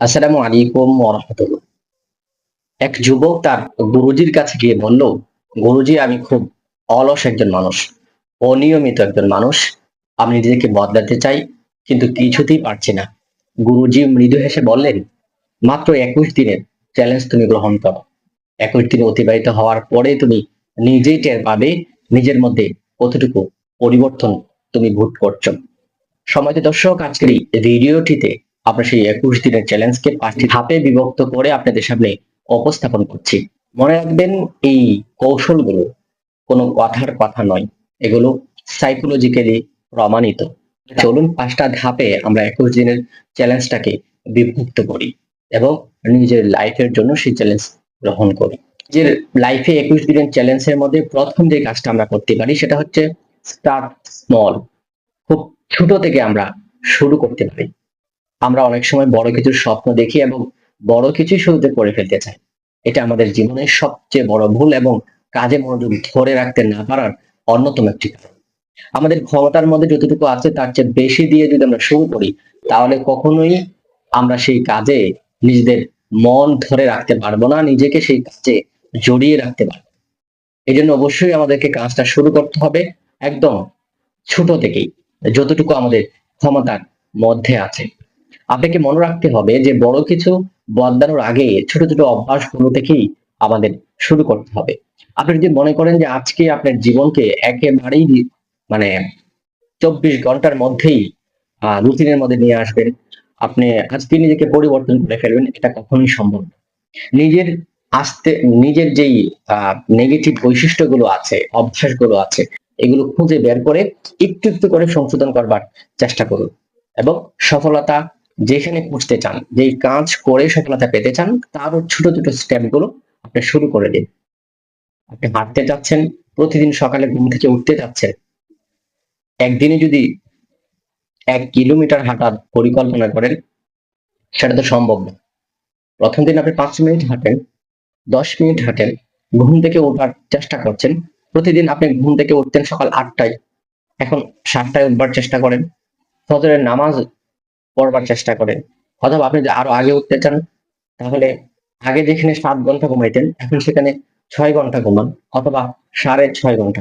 আসসালামু আলাইকুম ওরহামতুল্লাহ এক যুবক তার গুরুজির কাছে গিয়ে বলল, গুরুজি, আমি খুব অলস একজন মানুষ, অনিয়মিত একজন মানুষ। আমি নিজেকে বদলাতে চাই, কিন্তু কিছুতেই পারছি না। গুরুজি মৃদু হেসে বললেন, মাত্র একুশ দিনের চ্যালেঞ্জ তুমি গ্রহণ করো। একুশ দিন অতিবাহিত হওয়ার পরে তুমি নিজেই টের পাবে, নিজের মধ্যে কতটুকু পরিবর্তন তুমি ভোট করছ। সময় দর্শক, আজকের এই ভিডিওটিতে আমরা সেই একুশ দিনের চ্যালেঞ্জকে পাঁচটি ধাপে বিভক্ত করে আপনাদের সামনে উপস্থাপন করছি। মনে রাখবেন, এই কৌশলগুলো কোনো কথার কথা নয়। এগুলো সাইকোলজিক্যালি প্রমাণিত। চলুন পাঁচটা ধাপে আমরা একুশ দিনের চ্যালেঞ্জটাকে বিভক্ত করি এবং নিজের লাইফের জন্য সেই চ্যালেঞ্জ গ্রহণ করি। যে লাইফে একুশ দিনের চ্যালেঞ্জের মধ্যে প্রথম যে কাজটা আমরা করতে পারি সেটা হচ্ছে স্টার্ট স্মল খুব ছোট থেকে আমরা শুরু করতে পারি। আমরা অনেক সময় বড় কিছুর স্বপ্ন দেখি এবং বড় কিছু শুরুতে করে ফেলতে চাই। এটা আমাদের জীবনের সবচেয়ে বড় ভুল এবং কাজে মনোযোগ ধরে রাখতে না পারার অন্যতম একটি কারণ। আমাদের ক্ষমতার মধ্যে যতটুকু আছে তার চেয়ে বেশি দিয়ে যদি আমরা শুরু করি, তাহলে কখনোই আমরা সেই কাজে নিজেদের মন ধরে রাখতে পারব না, নিজেকে সেই কাজে জড়িয়ে রাখতে পারব এই জন্য অবশ্যই আমাদেরকে কাজটা শুরু করতে হবে একদম ছোট থেকেই, যতটুকু আমাদের ক্ষমতার মধ্যে আছে। আপনাকে মনে রাখতে হবে যে বড় কিছু বদলানোর আগে ছোট ছোট অভ্যাসগুলো থেকেই আমাদের শুরু করতে হবে। আপনি যদি মনে করেন যে আজকে আপনার জীবনকে একেবারেই মানে চব্বিশ ঘণ্টার মধ্যেই রুটিনের মধ্যে নিয়ে আসবেন, আপনি আজকে নিজেকে পরিবর্তন করে ফেলবেন, এটা কখনোই সম্ভব না। নিজের আস্তে, নিজের যেই নেগেটিভ বৈশিষ্ট্যগুলো আছে, অভ্যাসগুলো আছে, এগুলো খুঁজে বের করে একটু একটু করে সংশোধন করবার চেষ্টা করুন। এবং সফলতা যেখানে খুঁজতে চান যে কাজ করে সফলতা পেতে চান, তারও ছোট ছোট স্টেপগুলো আপনি শুরু করে দিন। আপনি হাঁটতে যাচ্ছেন, প্রতিদিন সকালে ঘুম থেকে উঠতে যাচ্ছেন। একদিনে যদি এক কিলোমিটার হাঁটার পরিকল্পনা করেন, সেটা তো সম্ভব না। প্রথম দিন আপনি পাঁচ মিনিট হাঁটেন, দশ মিনিট হাঁটেন, ঘুম থেকে ওঠার চেষ্টা করছেন, প্রতিদিন আপনি ঘুম থেকে উঠতেন সকাল আটটায়। এখন সাতটায় উঠবার চেষ্টা করেন। ফজরের নামাজ পড়বার চেষ্টা করেন অথবা আপনি যদি আরও আগে উঠতে চান, তাহলে আগে যেখানে সাত ঘণ্টা ঘুমাইতেন, এখন সেখানে ছয় ঘণ্টা ঘুমান, অথবা সাড়ে ছয় ঘণ্টা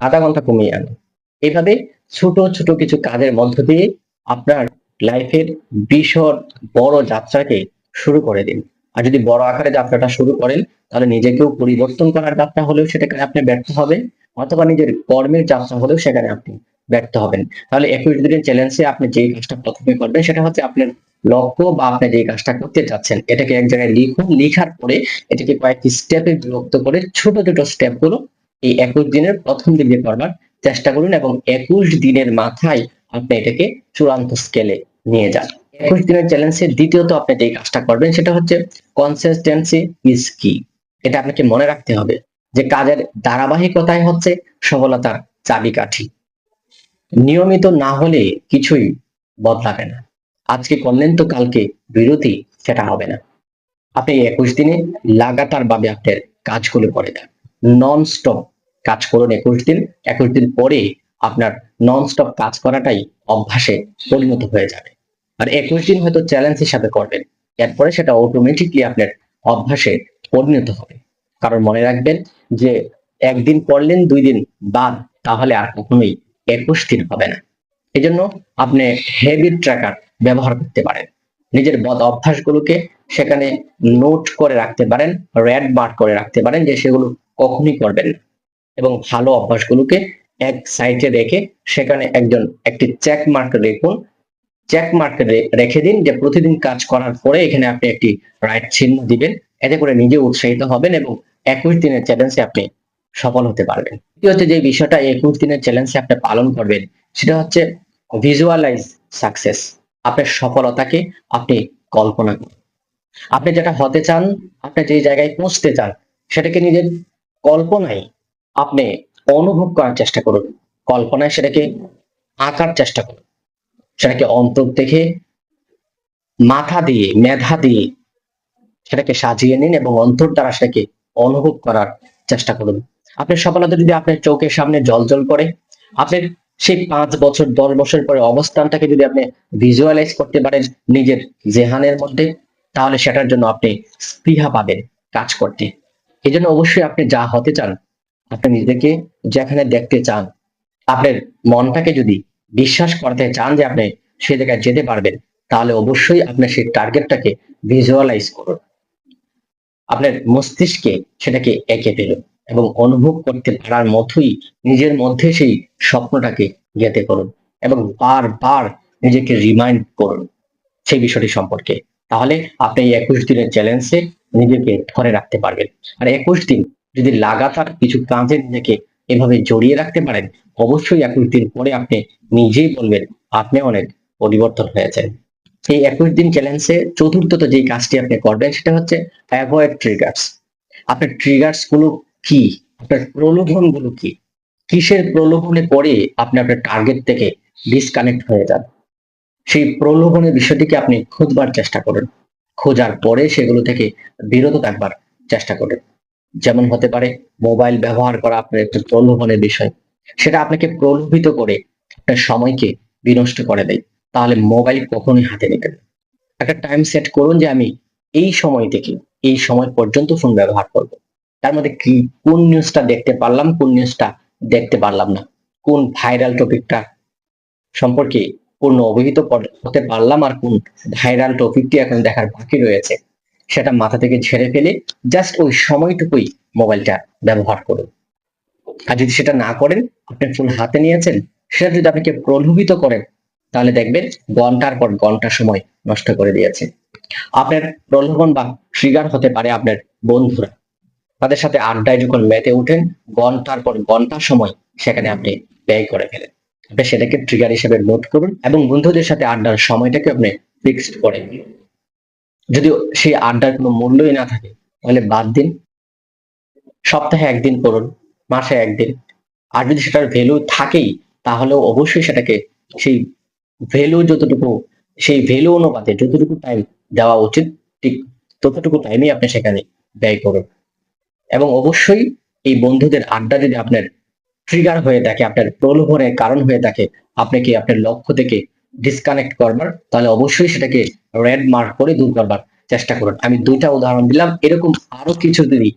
আধা ঘণ্টা কমিয়ে আনুন। এইভাবে ছোট ছোট কিছু কাজের মধ্য দিয়ে আপনার লাইফের বিশদ বড় যাত্রাকে শুরু করে দিন। আর যদি বড় আকারে যাত্রাটা শুরু করেন, তাহলে নিজেকেও পরিবর্তন করার যাত্রা হলেও সেটাকে আপনি ব্যর্থ হবেন, অথবা নিজের কর্মের যাত্রা হলেও সেখানে আপনি ব্যর্থ হবেন। তাহলে একুশ দিনের চ্যালেঞ্জে আপনি যে কাজটা প্রথমে করবেন, সেটা হচ্ছে আপনার লক্ষ্য বা আপনি যে কাজটা করতে চাচ্ছেন এটাকে এক জায়গায় লিখুন, লিখার পরে এটাকে কয়েকটি স্টেপে বিভক্ত করে ছোট ছোট স্টেপগুলো এই একুশ দিনের প্রথম দিকে করবার চেষ্টা করুন এবং একুশ দিনের মাথায় আপনি এটাকে চূড়ান্ত স্কেলে নিয়ে যান। একুশ দিনের চ্যালেঞ্জের দ্বিতীয়ত আপনি যে কাজটা করবেন, সেটা হচ্ছে কনসিস্টেন্সি ইজ কি এটা আপনাকে মনে রাখতে হবে যে কাজের ধারাবাহিকতাই হচ্ছে সফলতার চাবিকাঠি। নিয়মিত না হলে কিছুই বদলাবে না। আজকে করলেন তো কালকে বিরতি, সেটা হবে না। আপনি একুশ দিনে লাগাতার ভাবে আপনার কাজগুলো করে দেন। নন স্টপ কাজ করুন একুশ দিন। একুশ দিন পরে আপনার নন স্টপ কাজ করাটাই অভ্যাসে পরিণত হয়ে যাবে। আর একুশ দিন হয়তো চ্যালেঞ্জ হিসাবে করবেন। এরপরে সেটা অটোমেটিকলি আপনার অভ্যাসে পরিণত হবে। কারণ মনে রাখবেন যে একদিন করলেন, দুই দিন বাদ, তাহলে আর কখনোই একুশ দিন হবে না। এই জন্য আপনি হেবিট ট্র্যাকার ব্যবহার করতে পারেন। নিজের বদ অভ্যাসগুলোকে সেখানে নোট করে রাখতে পারেন রেড মার্ক করে রাখতে পারেন যে সেগুলো কখনই করবেন এবং ভালো অভ্যাসগুলোকে এক সাইডে রেখে সেখানে একজন একটি চেক মার্ক রেখুন চেক মার্ক রেখে দিন যে প্রতিদিন কাজ করার পরে এখানে আপনি একটি রাইট চিহ্ন দিবেন। এতে করে নিজে উৎসাহিত হবেন এবং একুশ দিনের চ্যালেঞ্জে আপনি সফল হতে পারবেন। হচ্ছে যে বিষয়টা একুশ দিনের চ্যালেঞ্জে আপনি পালন করবেন, সেটা হচ্ছে ভিজুয়ালাইজ সাকসেস আপনার সফলতাকে আপনি কল্পনা করুন। আপনি যেটা হতে চান, আপনি যে জায়গায় পৌঁছতে চান, সেটাকে নিজের কল্পনায় আপনি অনুভব করার চেষ্টা করুন। কল্পনায় সেটাকে আঁকার চেষ্টা করুন। সেটাকে অন্তর থেকে মাথা দিয়ে, মেধা দিয়ে সেটাকে সাজিয়ে নিন এবং অন্তর দ্বারা সেটাকে অনুভব করার চেষ্টা করুন। আপনার সফলতা যদি আপনার চোখের সামনে জল জল করে আপনার সেই পাঁচ বছর, দশ বছর পরে অবস্থানটাকে যদি আপনি ভিজুয়ালাইজ করতে পারেন নিজের জেহানের মধ্যে, তাহলে সেটার জন্য আপনি স্পৃহা পাবেন কাজ করতে। এই জন্য অবশ্যই আপনি যা হতে চান, আপনি নিজেকে যেখানে দেখতে চান, আপনার মনটাকে যদি বিশ্বাস করতে চান যে আপনি সে জায়গায় যেতে পারবেন, তাহলে অবশ্যই আপনার সেই টার্গেটটাকে ভিজুয়ালাইজ করুন। আপনার মস্তিষ্কে সেটাকে এঁকে ফেলুন। এবং অনুভব করতে পারার মতোই নিজের মধ্যে সেই স্বপ্নটাকে গেতে করুন এবং বারবার নিজেকে রিমাইন্ড করুন সেই বিষয়টি সম্পর্কে। তাহলে আপনি একুশ দিনের চ্যালেঞ্জে নিজেকে ধরে রাখতে পারবেন। আর একুশ দিন যদি লাগাতার কিছু কাজে নিজেকে এভাবে জড়িয়ে রাখতে পারেন, অবশ্যই একুশ দিন পরে আপনি নিজেই বলবেন, আপনি অনেক পরিবর্তন হয়েছেন। এই একুশ দিন চ্যালেঞ্জে চতুর্থত যে কাজটি আপনি করবেন সেটা হচ্ছে অ্যাভয়েড ট্রিগার্স আপনার ট্রিগার্সগুলো কি? আপনার প্রলোভনগুলো কি? কিসের প্রলোভনে পড়ে আপনি আপনার টার্গেট থেকে ডিসকানেক্ট হয়ে যান? সেই প্রলোভনের বিষয়টিকে আপনি খুঁজবার চেষ্টা করেন। খোঁজার পরে সেগুলো থেকে বিরত থাকবার চেষ্টা করেন। যেমন হতে পারে মোবাইল ব্যবহার করা আপনার একটা প্রলোভনের বিষয়। সেটা আপনাকে প্রলোভিত করে আপনার সময়কে বিনষ্ট করে দেয়। তাহলে মোবাইল কখনোই হাতে নেবেন না। একটা টাইম সেট করুন যে আমি এই সময় থেকে এই সময় পর্যন্ত ফোন ব্যবহার করব। তার মধ্যে কি, কোন নিউজটা দেখতে পারলাম, কোন নিউজটা দেখতে পারলাম না? কোন ভাইরাল টপিকটা সম্পর্কে পূর্ণ অবহিত কর- হতে পারলাম আর কোন ভাইরাল টপিকটি এখন দেখার বাকি রয়েছে, সেটা মাথা থেকে ঝেড়ে ফেলে জাস্ট ওই সময়টুকুই মোবাইলটা ব্যবহার করুন। আর যদি সেটা না করেন, আপনি ফোন হাতে নিয়েছেন, সেটা যদি আপনাকে প্রলোভিত করেন তাহলে দেখবেন ঘণ্টার পর ঘণ্টা সময় নষ্ট করে দিয়েছে। আপনার প্রলোভন বা ট্রিগার হতে পারে আপনার বন্ধুরা। তাদের সাথে আড্ডায় যখন মেতে উঠেন, ঘণ্টার পর ঘণ্টা সময় সেখানে আপনি ব্যয় করে ফেলেন। আপনি সেটাকে ট্রিগার হিসেবে নোট করুন এবং বন্ধুদের সাথে আড্ডার সময়টাকে আপনি ফিক্সড করে দিন যদি সেই আড্ডার কোনো মূল্যই না থাকে, তাহলে বাদ দিন। সপ্তাহে একদিন করুন, মাসে একদিন। আর যদি সেটার ভ্যালু থাকেই, তাহলেও অবশ্যই সেটাকে সেই ভ্যালু যতটুকু, সেই ভ্যালু অনুপাতে যতটুকু টাইম দেওয়া উচিত, ঠিক ততটুকু টাইমই আপনি সেখানে ব্যয় করুন। এবং অবশ্যই এই বন্ধুদের আড্ডা যদি আপনার ট্রিগার হয়ে থাকে, আপনার প্রলোভনের কারণ হয়ে থাকে আপনাকে আপনার লক্ষ্য থেকে ডিসকানেক্ট করবার, তাহলে অবশ্যই সেটাকে রেড মার্ক করে দূর করবার চেষ্টা করুন। আমি দুইটা উদাহরণ দিলাম। এরকম আরও কিছু যদি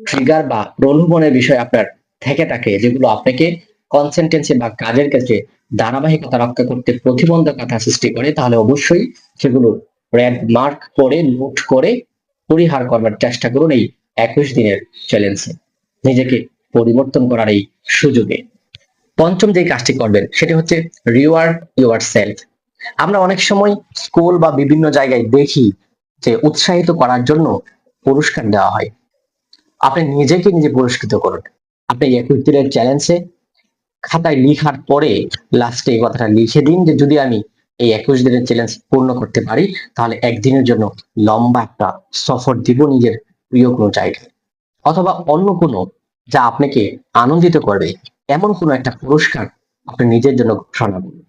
ট্রিগার বা প্রলোভনের বিষয় আপনার থেকে থাকে, যেগুলো আপনাকে কনসেন্টেন্সি বা কাজের ক্ষেত্রে ধারাবাহিকতা রক্ষা করতে প্রতিবন্ধকতা সৃষ্টি করে, তাহলে অবশ্যই সেগুলো রেড মার্ক করে নোট করে, পরিহার করবার চেষ্টা করুন এই একুশ দিনের চ্যালেঞ্জে নিজেকে পরিবর্তন করার এই সুযোগে। পঞ্চম যে কাজটি করবেন, সেটি হচ্ছে রিওয়ার্ড ইউর সেলফ আমরা অনেক সময় স্কুল বা বিভিন্ন জায়গায় দেখি যে উৎসাহিত করার জন্য পুরস্কার দেওয়া হয়। আপনি নিজেকে নিজে পুরস্কৃত করুন। আপনি একুশ দিনের চ্যালেঞ্জে খাতায় লিখার পরে লাস্টে এই কথাটা লিখে দিন যে, যদি আমি এই একুশ দিনের চ্যালেঞ্জ পূর্ণ করতে পারি, তাহলে একদিনের জন্য লম্বা একটা সফর দিব নিজের প্রিয় কোনো জায়গায় অথবা অন্য কোনো যা আপনাকে আনন্দিত করবে, এমন কোনো একটা পুরস্কার আপনি নিজের জন্য ঘোষণা করুন।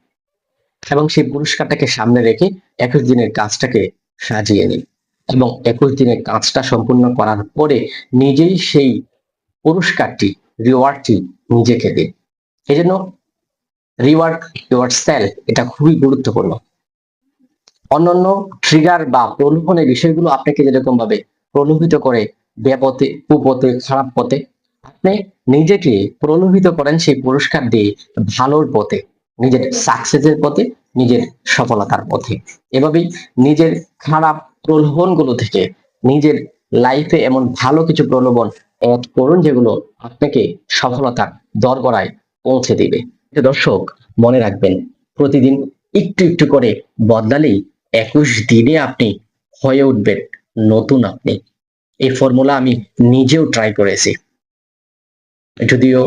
এবং সেই পুরস্কারটাকে সামনে রেখে একুশ দিনের কাজটাকে সাজিয়ে নিন। এবং একুশ দিনের কাজটা সম্পূর্ণ করার পরে নিজেই সেই পুরস্কারটি রিওয়ার্ডটি নিজেকে দিন। এই জন্য রিওয়ার্ড ইউর সেলফ এটা খুবই গুরুত্বপূর্ণ। অন্যান্য ট্রিগার বা প্রলোভনের বিষয়গুলো আপনাকে যেরকম ভাবে প্রলোভিত করে বেপথে, কুপথে, খারাপ পথে। আপনি নিজেকে প্রলোভিত করেন সেই পুরস্কার দিয়ে ভালোর পথে, নিজের সাকসেসের পথে, নিজের সফলতার পথে। এভাবেই নিজের খারাপ প্রলোভনগুলো থেকে নিজের লাইফে এমন ভালো কিছু প্রলোভন অ্যাড করুন যেগুলো আপনাকে সফলতার দরগড়ায় পৌঁছে দিবে। দর্শক, মনে রাখবেন, প্রতিদিন একটু একটু করে বদলালেই একুশ দিনে আপনি হয়ে উঠবেন। নতুন আপনি। এই ফর্মুলা আমি নিজেও ট্রাই করেছি। যদিও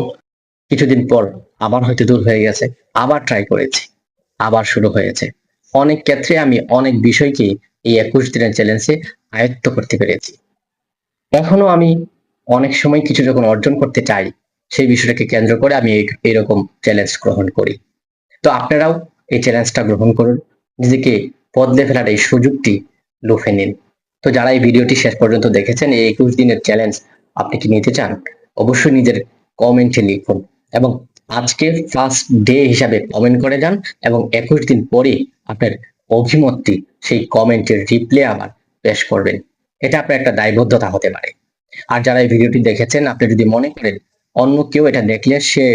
কিছুদিন পর আবার হয়তো দূর হয়ে গেছে, আবার ট্রাই করেছি, আবার শুরু হয়েছে। অনেক ক্ষেত্রে আমি অনেক বিষয়কে এই একুশ দিনের চ্যালেঞ্জে আয়ত্ত করতে পেরেছি। এখনও আমি অনেক সময় কিছু যখন অর্জন করতে চাই, সেই বিষয়টাকে কেন্দ্র করে আমি এইরকম চ্যালেঞ্জ গ্রহণ করি। তো আপনারাও এই চ্যালেঞ্জটা গ্রহণ করুন, নিজেকে বদলে ফেলার এই সুযোগটি লুফে নিন। তো যারা এই ভিডিওটি শেষ পর্যন্ত দেখেছেন, এই একুশ দিনের চ্যালেঞ্জ আপনি কি নিতে চান, অবশ্যই নিজের কমেন্টে লিখুন এবং আজকে ফার্স্ট ডে হিসাবে কমেন্ট করে যান এবং একুশ দিন পরে আপনার অভিমতটি সেই কমেন্টের রিপ্লে আবার পেশ করবেন। এটা আপনার একটা দায়বদ্ধতা হতে পারে। আর যারা এই ভিডিওটি দেখেছেন, আপনি যদি মনে করেন অন্য কেউ এটা দেখলে সে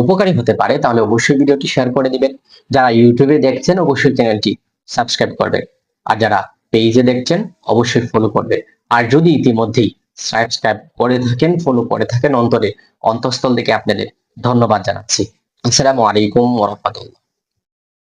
উপকারী হতে পারে, তাহলে অবশ্যই ভিডিওটি শেয়ার করে দিবেন। যারা ইউটিউবে দেখছেন, অবশ্যই চ্যানেলটি সাবস্ক্রাইব করবেন। আর যারা পেজে দেখছেন, অবশ্যই ফলো করবেন আর যদি ইতিমধ্যেই সাবস্ক্রাইব করে থাকেন ফলো করে থাকেন অন্তরে, অন্তঃস্থল থেকে আপনাদের ধন্যবাদ জানাচ্ছি। আসসালামু আলাইকুম ওরহমতুল্লাহ